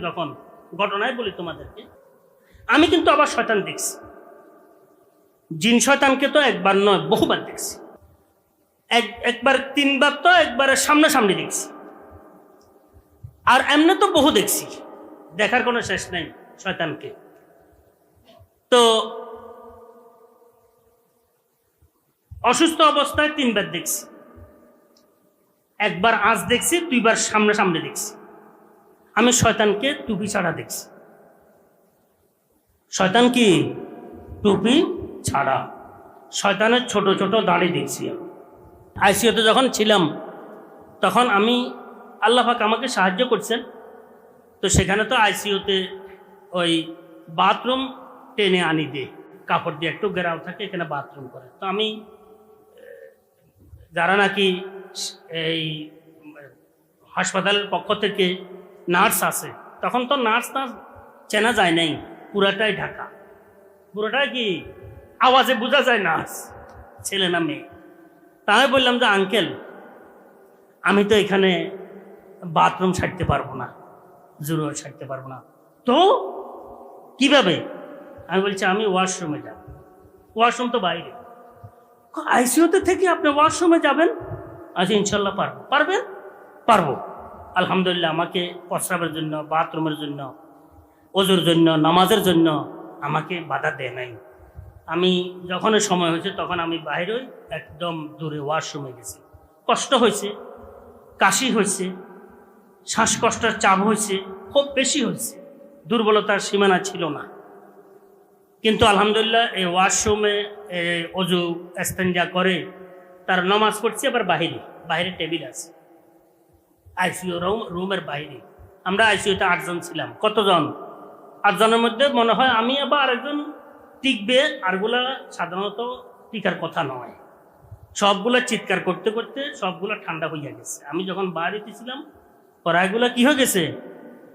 যখন ঘটনায় বলি তোমাদেরকে, আমি কিন্তু আবার শয়তান দেখছি। জিন শয়তানকে তো একবার নয়, বহুবার দেখছি। এক, একবার, তিনবার তো একবার সামনাসামনি দেখছি। আর এমনি তো বহু দেখছি। দেখার কোনো শেষ নেই শয়তানকে। তো অসুস্থ অবস্থায় তিনবার দেখছি। একবার আজ দেখছি, দুইবার সামনে সামনে দেখছি। আমি শয়তানকে টুপি ছাড়া দেখছি। শয়তান কি? টুপি ছাড়া। শয়তানের ছোট ছোট দাড়ি দেখছি আইসিওতে যখন ছিলাম, তখন আমি আল্লাহাক আমাকে সাহায্য করছেন। তো সেখানে তো আইসিওতে ওই বাথরুম টেনে আনি দে কাপড় দিয়ে একটু গেরাও থাকে, এখানে বাথরুম করে। তো আমি, যারা নাকি এই হাসপাতালের পক্ষ থেকে নার্স আছে। তখন তো নার্স নার্স চেনা যায় নাই, পুরাটাই ঢাকা। পুরোটাই কি? আওয়াজে বোঝা যায় নার্স, ছেলে না মেয়ে। তাই বললাম যে, আঙ্কেল, আমি তো এখানে বাথরুম ছাড়তে পারব না জুরো ছাড়তে পারব না। তো কীভাবে? আমি বলছি, আমি ওয়াশরুমে যাব। ওয়াশরুম তো বাইরে। আইসিউতে থেকে আপনি ওয়াশরুমে যাবেন? আচ্ছা ইনশাল্লাহ পারব। পারবেন? পারব। আলহামদুলিল্লাহ, আমাকে প্রস্রাবের জন্য, বাথরুমের জন্য, ওজুর জন্য, নামাজের জন্য আমাকে বাধা দেয় নাই। আমি যখন সময় হয়েছে তখন আমি বাইরেই একদম দূরে ওয়াশরুমে গেছি। কষ্ট হয়েছে, কাশি হয়েছে, শ্বাসকষ্টের চাপ হয়েছে, খুব বেশি হয়েছে, দুর্বলতার সীমানা ছিল না। কিন্তু আলহামদুলিল্লাহ এই ওয়াশরুমে অজু এস্তেঞ্জা করে, তার নমাজ পড়ছি, আবার বাহিরে বাইরে টেবিল আছে। আইসিইউ রুম, রুমের বাইরে। আমরা আইসিইউতে আটজন ছিলাম। কতজন? আটজনের মধ্যে মনে হয় আমি আবার আরেকজন টিকবে। আরগুলা সাধারণত টিকার কথা নয়। সবগুলা চিৎকার করতে করতে সবগুলা ঠান্ডা হইয়া গেছে। আমি যখন বাড়িতে ছিলাম পড়াগুলা কি হয়ে গেছে?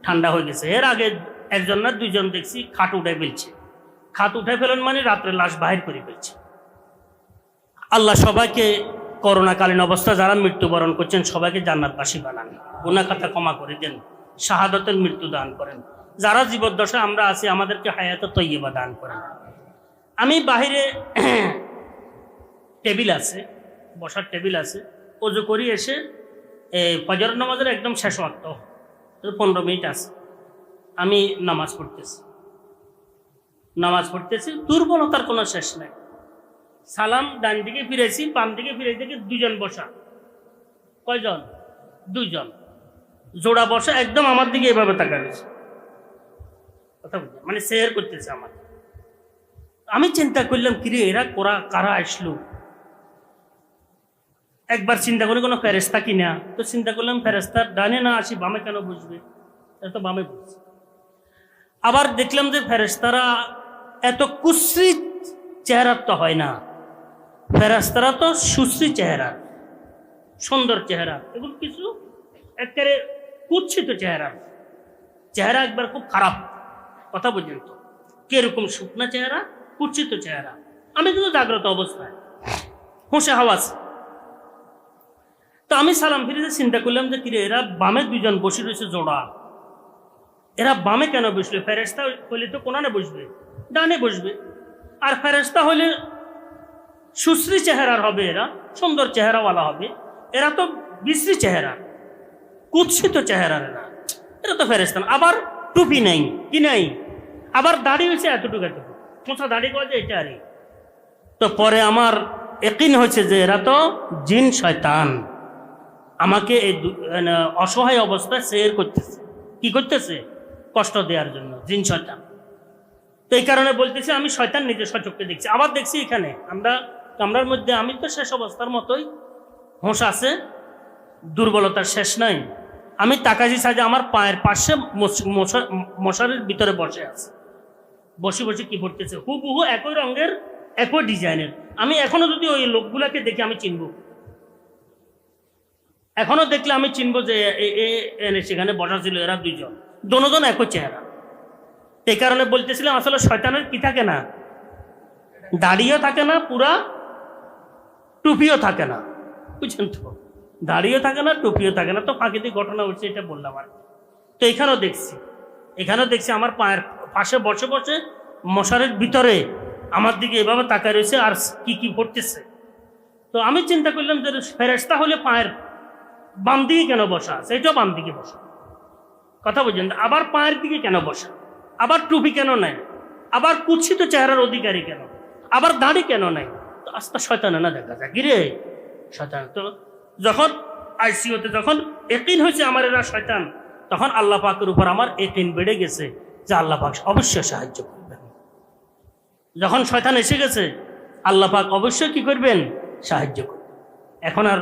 ঠান্ডা হয়ে গেছে। এর আগে একজন না দুইজন দেখছি খাট উঠে ফেলছে। খাট উঠে ফেলেন মানে রাত্রে লাশ বাহির করে ফেলছে। আল্লাহ সবাইকে করোনাকালীন অবস্থা যারা মৃত্যুবরণ করছেন, সবাইকে জান্নাতবাসী বানান। গুনা খাতা ক্ষমা করে দেন, শাহাদতের মৃত্যু দান করেন। যারা জীবদ্দশা আমরা আছি, আমাদেরকে হায়াত তৈবা দান করেন। আমি বাহিরে টেবিল আছে, বসার টেবিল আছে। অজু করি এসে ফজর নামাজের একদম শেষ ওয়াক্ত। পনেরো মিনিট আছে। আমি নামাজ পড়তেছি। নামাজ পড়তেছি, দুর্বলতার কোনো শেষ নাই। সালাম ডান দিকে ফিরেছি, বাম দিকে ফিরে দেখি দুজন বসা। কয়জন? দুইজন। জোড়া বসা, একদম আমার দিকে এভাবে তাকাচ্ছে কথা বুঝলি মানে শেয়ার করতেছে আমার। আমি চিন্তা করলাম, কিরে, এরা কোরা, কারা আসলো? একবার চিন্তা করি কোনো ফেরেস্তা কিনা? তো চিন্তা করলাম ফেরেস্তার ডানে না আসি, বামে কেন বুঝবে তো বামে বুঝছে আবার দেখলাম যে ফেরেস্তারা এত কুশ্রী চেহারার তো হয় না। ফেরাস্তারা তো সুশ্রী চেহারা, সুন্দর চেহারা এগুলো কিছু একেবারে কুচ্ছিত চেহারা। চেহারা একবার খুব খারাপ কথা বুঝলেন তো। কীরকম শুকনা চেহারা, কুচ্ছিত চেহারা। আমি কিন্তু জাগ্রত অবস্থায়। হুঁশে হাওয়াজ তো আমি সালাম ফিরে চিন্তা করলাম যে কিরে, এরা বামে দুজন বসে রয়েছে জোড়া। এরা বামে কেন বসবে? ফেরেস্তা হলে তো কোনানে বসবে? ডানে বসবে। আর ফেরেস্তা হলে সুশ্রী চেহারার হবে এরা, সুন্দর চেহারাওয়ালা হবে। এরা তো বিশ্রী চেহারা, কুৎসিত চেহারার এরা। এরা তো ফেরেস্তা না। আবার টুপি নেই, কি নেই? আবার দাড়ি হয়েছে এতটুকু এতটুকু। মোছা দাড়ি করা যায় এটা আরে। তো পরে আমার একিন হয়েছে যে এরা তো জিন শয়তান। আমাকে এই অসহায় অবস্থায় শেয়ার করতেছে। কি করতেছে? কষ্ট দেওয়ার জন্য, জিন শয়তান। তো এই কারণে বলতেছি, আমি শয়তান নিজে সচক্ষে দেখছি। আবার দেখছি এখানে, আমরা কামরার মধ্যে আমি তো শেষ অবস্থার মতোই হোঁশ আছে, দুর্বলতার শেষ নাই। আমি তাকাজি সাজে আমার পায়ের পাশে মশ- মশা- মশারির ভিতরে বসে আছে। বসে বসে কি পড়তেছে হুবহু একই রঙের, একই ডিজাইনের। আমি এখনও যদি ওই লোকগুলাকে দেখি, আমি চিনব। এখনও দেখলে আমি চিনব যে সেখানে বসা ছিল এরা দুইজন। দোনোজন একই চেহারা। এই কারণে বলতেছিলাম, আসলে শয়তানের কি থাকে না? দাড়িও থাকে না, পুরা টুপিও থাকে না। বুঝছেন তো? দাড়িও থাকে না, টুপিও থাকে না। তো প্রাকৃতিক ঘটনা হচ্ছে এটা বললাম আর তো এখানেও দেখছি। এখানেও দেখছি আমার পায়ের পাশে বসে বসে মশারের ভিতরে আমার দিকে এভাবে তাকায় রয়েছে আর কি কি করতেছে তো আমি চিন্তা করলাম যে ফেরেস্তা হলে পায়ের বাম দিকে কেন বসা? সেটাও বাম দিকে বসা। কথা বলছেন আবার পায়ের দিকে কেন বসা? আবার টুপি কেন নেয়? আবার কুৎসিত চেহারার অধিকারী কেন? আবার দাড়ি কেন নেয়? তো আস্তে শয়তান না দেখা যায়। কিরে শয়তান। তো যখন আইসিওতে যখন একিন হয়েছে আমার এরা শয়তান, তখন আল্লাহ পাকের উপর আমার একিন বেড়ে গেছে যে আল্লাহ পাক অবশ্যই সাহায্য করবেন। যখন শয়তান এসে গেছে, আল্লাহ পাক অবশ্যই কি করবেন? সাহায্য করবেন। এখন আর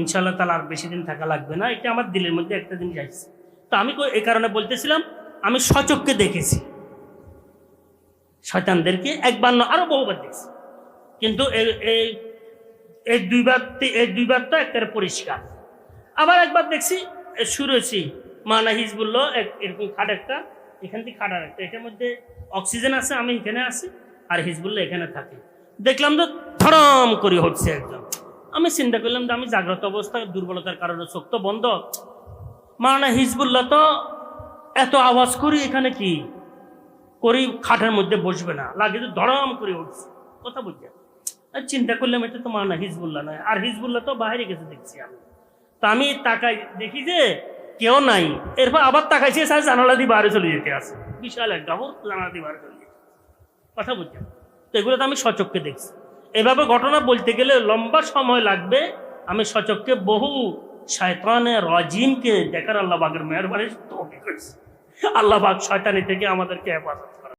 ইনশাআল্লাহ তালা আর বেশি দিন থাকা লাগবে না, এটা আমার দিলের মধ্যে একটা জিনিস আসছে। তো আমি এই কারণে বলতেছিলাম, আমি সচককে দেখেছি। শয়তানদেরকে একবার আরও বহুবার দেখছি। কিন্তু এই- এই এই পরিষ্কার। আবার একবার দেখছি শুরু হয়েছি। মানা এক- এরকম খাট একটা, এখান থেকে খাটার একটা এটার মধ্যে অক্সিজেন আছে, আমি এখানে আছি, আর হিজবুল্লাহ এখানে থাকে। দেখলাম তো ধরম করে হচ্ছে একদম। আমি চিন্তা করলাম যে আমি জাগ্রত অবস্থায় দুর্বলতার কারণে চোখ তো বন্ধ। মানা হিজবুল্লাহ তো এত আওয়াজ করি, এখানে কি? করি, খাটের মধ্যে বসবে না। লাগে তো ধরম করে উঠছে। কথা বুঝছে আর চিন্তা করলাম এটা তো মানা হিজবুল্লাহ নয়। আর হিজবুল্লাহ তো বাইরে গেছে দেখছি আমি। তা আমি তাকাই, দেখি যে কেউ নাই। এরপর আবার তাকাইছি স্যার জানালা দিয়ে বাইরে চলে যেতে আছে। বিশাল এক গাবর জানালা দিয়ে বাইরে চলে যেতে। কথা বুঝছেন তো এগুলো তো আমি সচককে দেখছি। এভাবে ঘটনা বলতে গেলে লম্বা সময় লাগবে। আমি সচককে বহু শয়তানে, রাজিমকে দেখার আল্লাহ বাগের মেহরবানি তৌফিক করেছি। আল্লাহ শয়তানি থেকে আমাদেরকে হেফাজত